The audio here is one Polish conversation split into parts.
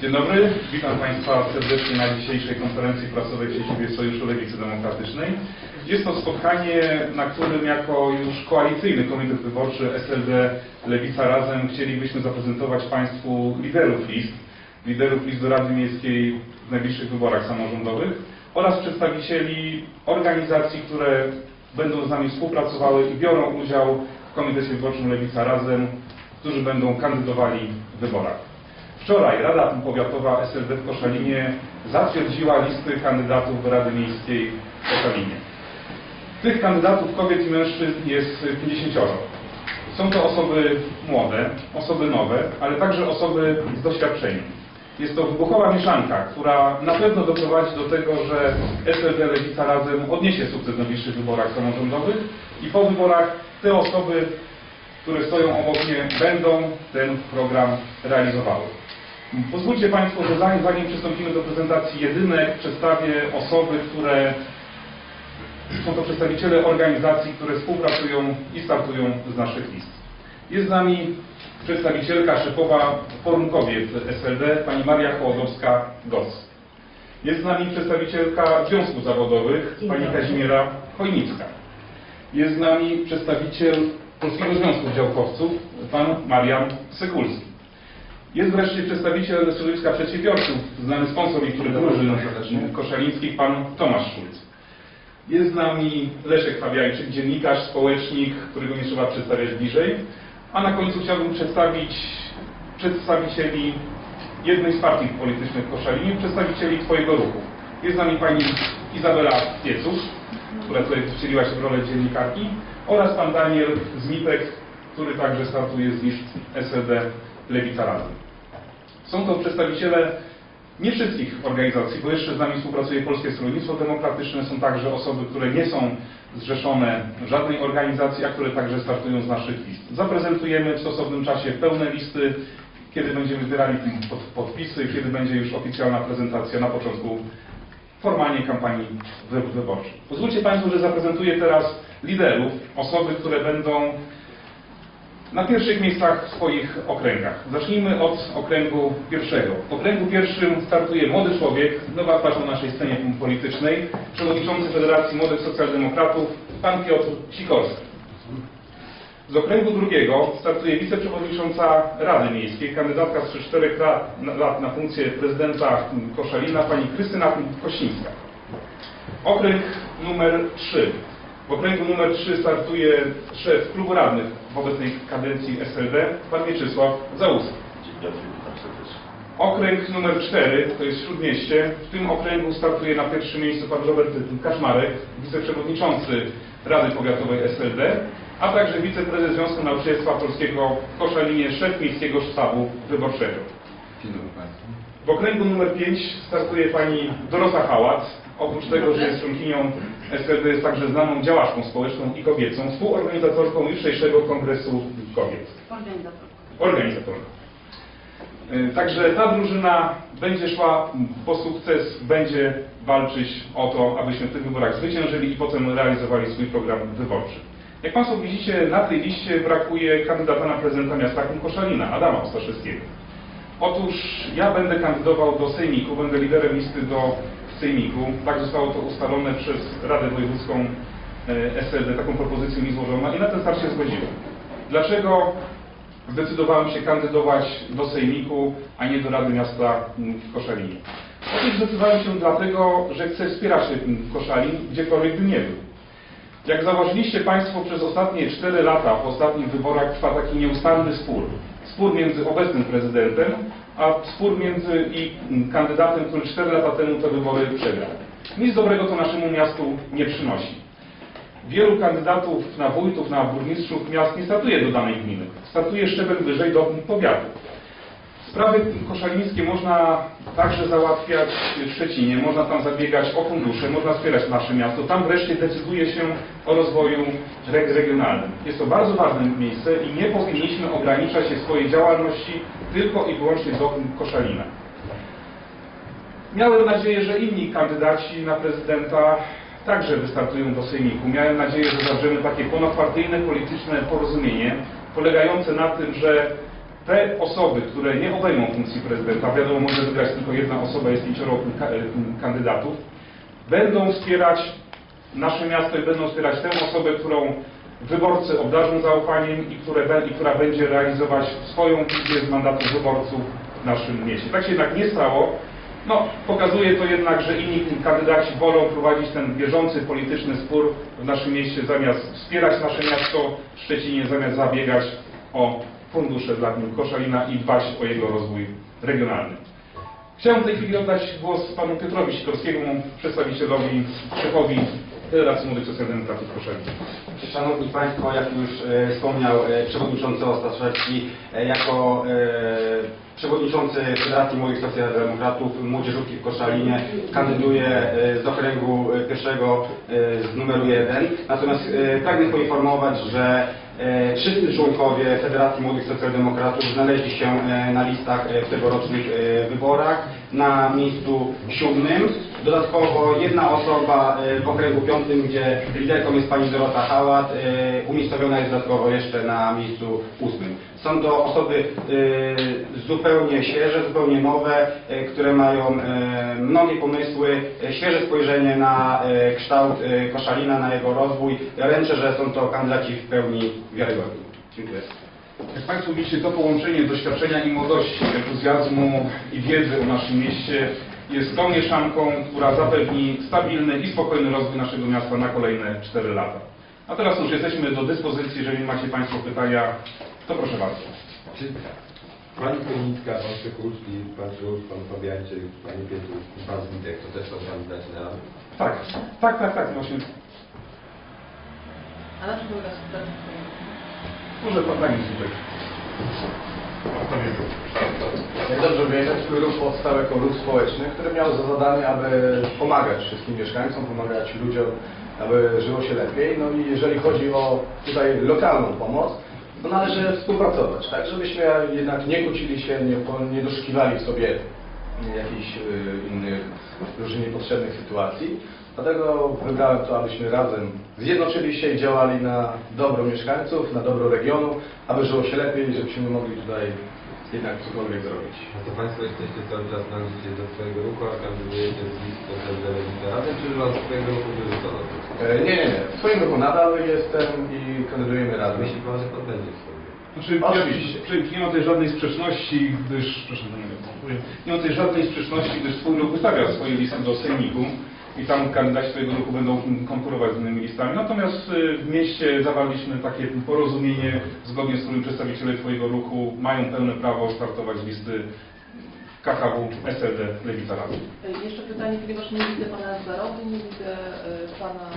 Dzień dobry, witam Państwa serdecznie na dzisiejszej konferencji prasowej w siedzibie Sojuszu Lewicy Demokratycznej. Jest to spotkanie, na którym jako już koalicyjny komitet wyborczy SLD Lewica Razem chcielibyśmy zaprezentować Państwu liderów list, liderów list do Rady Miejskiej w najbliższych wyborach samorządowych oraz przedstawicieli organizacji, które będą z nami współpracowały i biorą udział w komitecie wyborczym Lewica Razem, którzy będą kandydowali w wyborach. Wczoraj Rada Powiatowa SLD w Koszalinie zatwierdziła listy kandydatów do Rady Miejskiej w Koszalinie. Tych kandydatów kobiet i mężczyzn jest 50. Są to osoby młode, osoby nowe, ale także osoby z doświadczeniem. Jest to wybuchowa mieszanka, która na pewno doprowadzi do tego, że SLD Lewica Razem odniesie sukces w najbliższych wyborach samorządowych i po wyborach te osoby, które stoją obok mnie, będą ten program realizowały. Pozwólcie Państwo, że zanim, zanim przystąpimy do prezentacji jedynek, przedstawię osoby, które są to przedstawiciele organizacji, które współpracują i startują z naszych list. Jest z nami przedstawicielka szefowa Forum Kobiet SLD, pani Maria Hołodowska-Gos. Jest z nami przedstawicielka Związków Zawodowych, pani. Kazimiera Chojnicka. Jest z nami przedstawiciel Polskiego Związku Działkowców, pan Marian Sekulski. Jest wreszcie przedstawiciel środowiska przedsiębiorców, znany sponsor niektórych drużyn koszalińskich, pan Tomasz Szulc. Jest z nami Leszek Fabiańczyk, dziennikarz, społecznik, którego nie trzeba przedstawiać bliżej. A na końcu chciałbym przedstawić przedstawicieli jednej z partii politycznych w Koszalinie, przedstawicieli swojego ruchu. Jest z nami pani Izabela Piecuch, która tutaj wcieliła się w rolę dziennikarki, oraz pan Daniel Zmipek, który także startuje z list SLD Lewica Razem. Są to przedstawiciele nie wszystkich organizacji, bo jeszcze z nami współpracuje Polskie Stronnictwo Demokratyczne, są także osoby, które nie są zrzeszone w żadnej organizacji, a które także startują z naszych list. Zaprezentujemy w stosownym czasie pełne listy, kiedy będziemy zbierali pod, podpisy, kiedy będzie już oficjalna prezentacja na początku formalnie kampanii wy- wyborczej. Pozwólcie Państwo, że zaprezentuję teraz liderów, osoby, które będą na pierwszych miejscach w swoich okręgach. Zacznijmy od okręgu pierwszego. W okręgu pierwszym startuje młody człowiek, nowa twarz na naszej scenie politycznej, przewodniczący Federacji Młodych Socjaldemokratów, pan Piotr Sikorski. Z okręgu drugiego startuje wiceprzewodnicząca Rady Miejskiej, kandydatka z 4 lat, lat na funkcję prezydenta Koszalina, pani Krystyna Kościńska. Okręg numer 3. W okręgu numer 3 startuje szef klubu radnych w obecnej kadencji SLD, pan Mieczysław Załuski. Dzień dobry, witam serdecznie. Okręg numer 4 to jest Śródmieście. W tym okręgu startuje na pierwszym miejscu pan Robert Kaczmarek, wiceprzewodniczący Rady Powiatowej SLD, a także wiceprezes Związku Nauczycielstwa Polskiego w Koszalinie, szef Miejskiego Sztabu Wyborczego. Dzień dobry Państwu. W okręgu numer 5 startuje pani Dorota Hałat. Oprócz tego, że jest członkinią SLD, jest także znaną działaczką społeczną i kobiecą, współorganizatorką jutrzejszego Kongresu Kobiet. Organizator. Organizatorką. Y, Także ta drużyna będzie szła po sukces, będzie walczyć o to, abyśmy w tych wyborach zwyciężyli i potem realizowali swój program wyborczy. Jak Państwo widzicie, na tej liście brakuje kandydata na prezydenta miasta Koszalina, Adama Ostaszewskiego. Otóż ja będę kandydował do Sejmiku, będę liderem listy do Sejmiku. Tak zostało to ustalone przez Radę Wojewódzką e, SLD, taką propozycję mi złożono i na ten start się zgodziłem. Dlaczego zdecydowałem się kandydować do Sejmiku, a nie do Rady Miasta w Koszalinie? Otóż zdecydowałem się dlatego, że chcę wspierać Koszalin, gdziekolwiek by nie był. Jak zauważyliście Państwo, przez ostatnie 4 lata, w ostatnich wyborach trwa taki nieustanny spór. Spór między obecnym prezydentem, a spór między i kandydatem, który 4 lata temu te wybory przegrał. Nic dobrego to naszemu miastu nie przynosi. Wielu kandydatów na wójtów, na burmistrzów miast nie startuje do danej gminy. Startuje szczebel wyżej do powiatu. Sprawy koszalińskie można także załatwiać w Szczecinie, można tam zabiegać o fundusze, można wspierać nasze miasto. Tam wreszcie decyduje się o rozwoju reg- regionalnym. Jest to bardzo ważne miejsce i nie powinniśmy ograniczać się swojej działalności tylko i wyłącznie do Koszalina. Miałem nadzieję, że inni kandydaci na prezydenta także wystartują do Sejmiku. Miałem nadzieję, że zawrzemy takie ponadpartyjne polityczne porozumienie, polegające na tym, że te osoby, które nie obejmą funkcji prezydenta, wiadomo, może wygrać tylko jedna osoba, jest pięcioro e, kandydatów, będą wspierać nasze miasto i będą wspierać tę osobę, którą wyborcy obdarzą zaufaniem i, które, i która będzie realizować swoją wizję z mandatu wyborców w naszym mieście. Tak się jednak nie stało. No, pokazuje to jednak, że inni kandydaci wolą prowadzić ten bieżący polityczny spór w naszym mieście, zamiast wspierać nasze miasto w Szczecinie, zamiast zabiegać o fundusze dla gmin Koszalina i dbać o jego rozwój regionalny. Chciałem w tej chwili oddać głos panu Piotrowi Sikorskiemu, przedstawicielowi, szefowi Federacji Młodych Socjaldemokratów Koszalina. Szanowni Państwo, jak już e, wspomniał e, przewodniczący Ostaszewski, e, jako e, przewodniczący Federacji Młodych Socjaldemokratów Młodzieżówki w Koszalinie kandyduję e, z okręgu e, pierwszego e, z numeru 1. Natomiast pragnę poinformować, że wszyscy członkowie Federacji Młodych Socjaldemokratów znaleźli się e, na listach e, w tegorocznych e, wyborach na miejscu siódmym. Dodatkowo jedna osoba e, w okręgu piątym, gdzie liderką jest pani Dorota Hałat, e, umiejscowiona jest dodatkowo jeszcze na miejscu ósmym. Są to osoby e, zupełnie świeże, zupełnie nowe, które mają mnogie pomysły, świeże spojrzenie na kształt Koszalina, na jego rozwój. Ja ręczę, że są to kandydaci w pełni wiarygodni. Dziękuję. Jak Państwo widzicie, to połączenie doświadczenia i młodości, entuzjazmu i wiedzy o naszym mieście jest tą mieszanką, która zapewni stabilny i spokojny rozwój naszego miasta na kolejne 4 lata. A teraz już jesteśmy do dyspozycji, jeżeli macie Państwo pytania, to proszę bardzo. Czy Pani Konicka, Pan Szykulski, Pan Żółw, Pan Fabiańczyk, Pani Pietrus i Pan Zwitek, to też są kandydaci na radę? Tak, tak, tak, tak, właśnie. A na czym polega? Może Pan Pani tutaj. Jak dobrze wiemy, twój ruch powstał jako ruch społeczny, który miał za zadanie, aby pomagać wszystkim mieszkańcom, pomagać ludziom, aby żyło się lepiej. No i jeżeli chodzi o tutaj lokalną pomoc, to należy współpracować, tak, żebyśmy jednak nie kłócili się, nie, nie doszukiwali sobie jakichś y, innych różnych niepotrzebnych sytuacji. Dlatego wybrałem to, abyśmy razem zjednoczyli się i działali na dobro mieszkańców, na dobro regionu, aby żyło się lepiej, żebyśmy mogli tutaj jednak cokolwiek zrobić. A to Państwo jesteście cały czas należycie do swojego ruchu, a kandydujecie z listy do Rady, czy Was z swojego ruchu wyrzucono? E, Nie, nie, nie. W swoim ruchu nadal jestem i kandydujemy razem. Myśli Pan, że Pan będzie w swoim? Znaczy, Oczywiście. Ja, czy nie ma tutaj żadnej sprzeczności, gdyż, proszę, nie wiem, nie ma tutaj żadnej sprzeczności, gdyż swój ruch wystawia swoje listy do sejmiku i tam kandydaci swojego ruchu będą konkurować z innymi listami. Natomiast y, w mieście zawarliśmy takie porozumienie, zgodnie z którym przedstawiciele Twojego ruchu mają pełne prawo startować z listy KKW, SLD, Lewica Rady. E, Jeszcze pytanie, ponieważ nie widzę pana Zaroby, nie widzę e, pana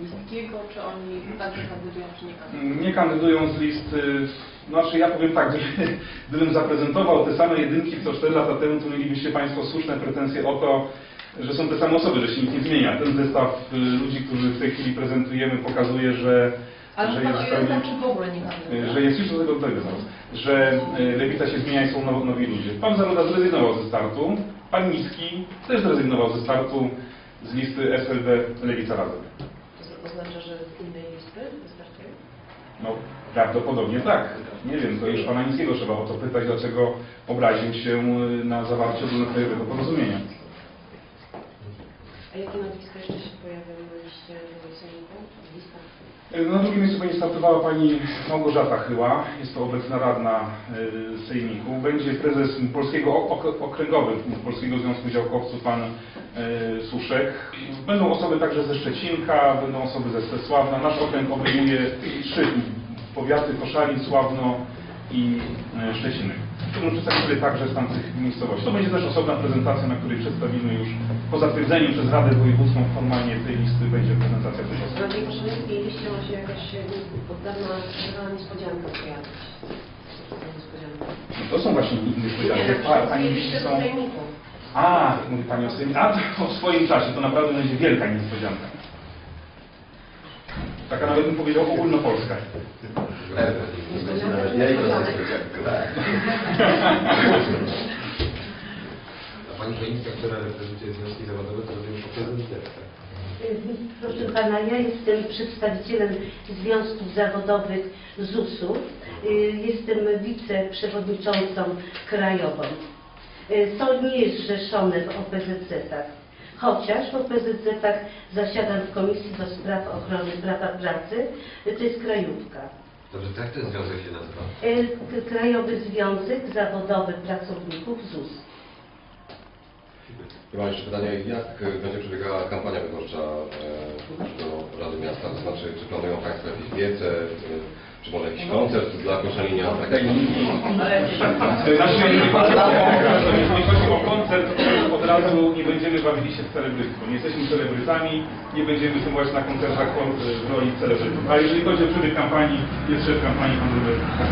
Listkiego, czy oni także kandydują, czy nie kandydują? nie kandydują z list. y, Znaczy ja powiem tak, gdyby- gdybym zaprezentował te same jedynki co 4 lata temu, to mielibyście Państwo słuszne pretensje o to, że są te same osoby, że się nic nie zmienia. Ten zestaw y, ludzi, którzy w tej chwili prezentujemy pokazuje, że, Ale że jest czy w ogóle nie kandydują? że jest już do tego, do tego zaraz, że y, lewica się zmienia i są now, nowi ludzie. Pan Zaroda zrezygnował ze startu, pan Niski też zrezygnował ze startu z listy SLD Lewica Razem. To oznacza, że z innej listy wystartuje? No, prawdopodobnie tak. Nie wiem, to już pana Niskiego trzeba o to pytać, dlaczego obraził się y, na zawarcie ogólnokrajowego porozumienia. A jakie nazwiska jeszcze się pojawiają na liście? Y, Na drugim miejscu będzie startowała pani Małgorzata Chyła, jest to obecna radna y, Sejmiku. Będzie prezes Polskiego Ok- Okręgowy Polskiego Związku Działkowców, pan y, Suszek. Będą osoby także ze Szczecinka, będą osoby ze Stesławna. Nasz okręg obejmuje trzy powiaty, Koszalin, Sławno i Szczecinek. Przedstawiciele także z tamtych miejscowości. To będzie też osobna prezentacja, na której przedstawimy już po zatwierdzeniu przez Radę Wojewódzką formalnie tej listy będzie prezentacja tych osób. Na tej koszalińskiej liście ma się jakaś e, od dawna niespodzianka pojawić. No to są właśnie niespodzianki. Pani Nie, liści listę są... A, mówi Pani o swoim... A, to w swoim czasie to naprawdę będzie wielka niespodzianka. Taka nawet bym powiedział ogólnopolska. Ja i to tak. A Pani Konicka, która reprezentuje związki zawodowe, to rozumiem poprzez ministerstwo. Proszę Pana, ja jestem przedstawicielem związków zawodowych ZUS-u. Jestem wiceprzewodniczącą krajową. To nie jest zrzeszone w OPZZ-ach. Chociaż w OPZZ-ach zasiadam w Komisji do Spraw Ochrony Prawa Pracy, to jest krajówka. Dobrze, to jak ten związek się nazywa? Y, Krajowy Związek Zawodowy Pracowników ZUS. Ja mam jeszcze pytanie, jak e, będzie przebiegała kampania wyborcza e, do Rady Miasta? To znaczy, czy planują Państwo jakieś wiece, e, czy może jakiś koncert dla Koszalinia? Tak jak Znaczy, nie chodzi o- nie chodzi o koncert, od razu nie będziemy bawili się w celebrytów. Nie jesteśmy celebrytami, nie będziemy występować na koncertach w roli celebrytów. A jeżeli chodzi o przebieg kampanii, jest szef kampanii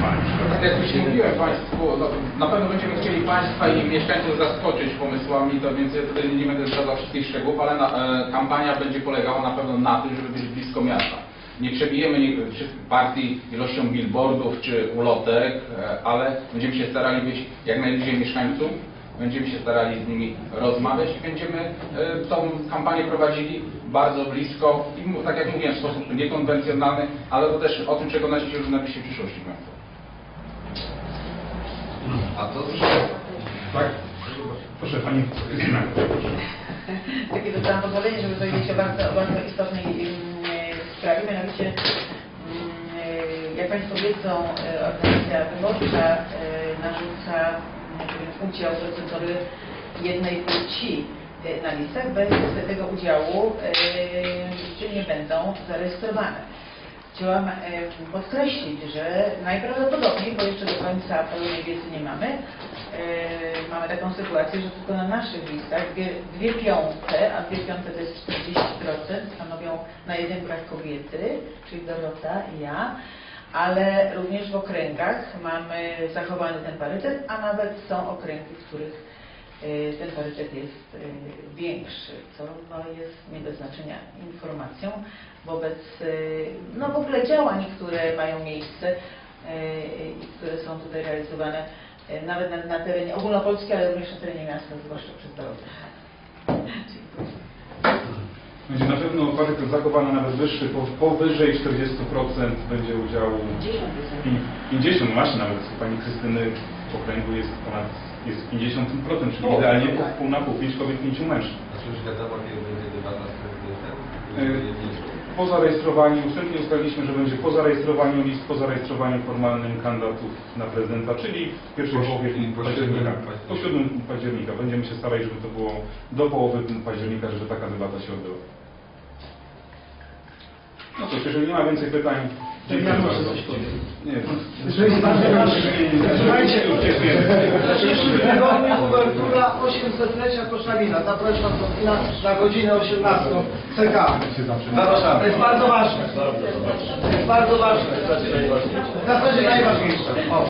pan. Tak jak już mówiłem Państwu, no, na pewno będziemy chcieli Państwa i mieszkańców zaskoczyć pomysłami, to więc ja tutaj nie będę zdradzał wszystkich szczegółów, ale na, e, kampania będzie polegała na pewno na tym, żeby być blisko miasta. Nie przebijemy wszystkich partii ilością billboardów czy ulotek, e, ale będziemy się starali być jak najbliżej mieszkańców, będziemy się starali z nimi rozmawiać i będziemy e, tą kampanię prowadzili bardzo blisko i tak jak mówiłem w sposób niekonwencjonalny, ale to też o tym, czego należy się już napisze w przyszłości Państwa. A to Tak? Proszę Pani Krystyna. Takie dostałam pozwolenie, żeby powiedzieć o bardzo, o bardzo istotnej sprawie, mianowicie mm, jak Państwo wiedzą, e, organizacja wyborcza e, narzuca udział procedury jednej płci e, na listach, bez tego udziału listy nie będą zarejestrowane. Chciałam podkreślić, że najprawdopodobniej, bo jeszcze do końca pełnej wiedzy nie mamy, mamy taką sytuację, że tylko na naszych listach dwie, dwie piąte, a dwie piąte to jest 40%, stanowią na jedynkach kobiety, czyli Dorota i ja, ale również w okręgach mamy zachowany ten parytet, a nawet są okręgi, w których e, ten parytet jest e, większy, co no, jest nie bez znaczenia informacją wobec no, w ogóle działań, które mają miejsce i które są tutaj realizowane nawet na, na terenie ogólnopolskim, ale również na terenie miasta, zwłaszcza przez. Dziękuję. Będzie na pewno parytet zachowany nawet wyższy, po, powyżej 40% będzie udziału 50, no właśnie nawet Pani Krystyny w okręgu jest ponad jest 50%, czyli idealnie pół, pół na pół, 5 kobiet, 5 mężczyzn. Znaczy już wiadomo, kiedy będzie debata z prezydentem? Po zarejestrowaniu, wstępnie ustaliliśmy, że będzie po zarejestrowaniu list, po zarejestrowaniu formalnym kandydatów na prezydenta, czyli w pierwszej Po- połowie po października. Po 7 października. Będziemy się starać, żeby to było do połowy października, żeby taka debata się odbyła. No cóż, jeżeli nie ma więcej pytań, dziękuję bardzo. Nie, Słuchajcie, dziękuję. w przyszłym tygodniu uwertura 800-lecia Koszalina. Zapraszam do kina na godzinę 18 CK. To jest bardzo ważne. To jest bardzo ważne. W zasadzie najważniejsze. O.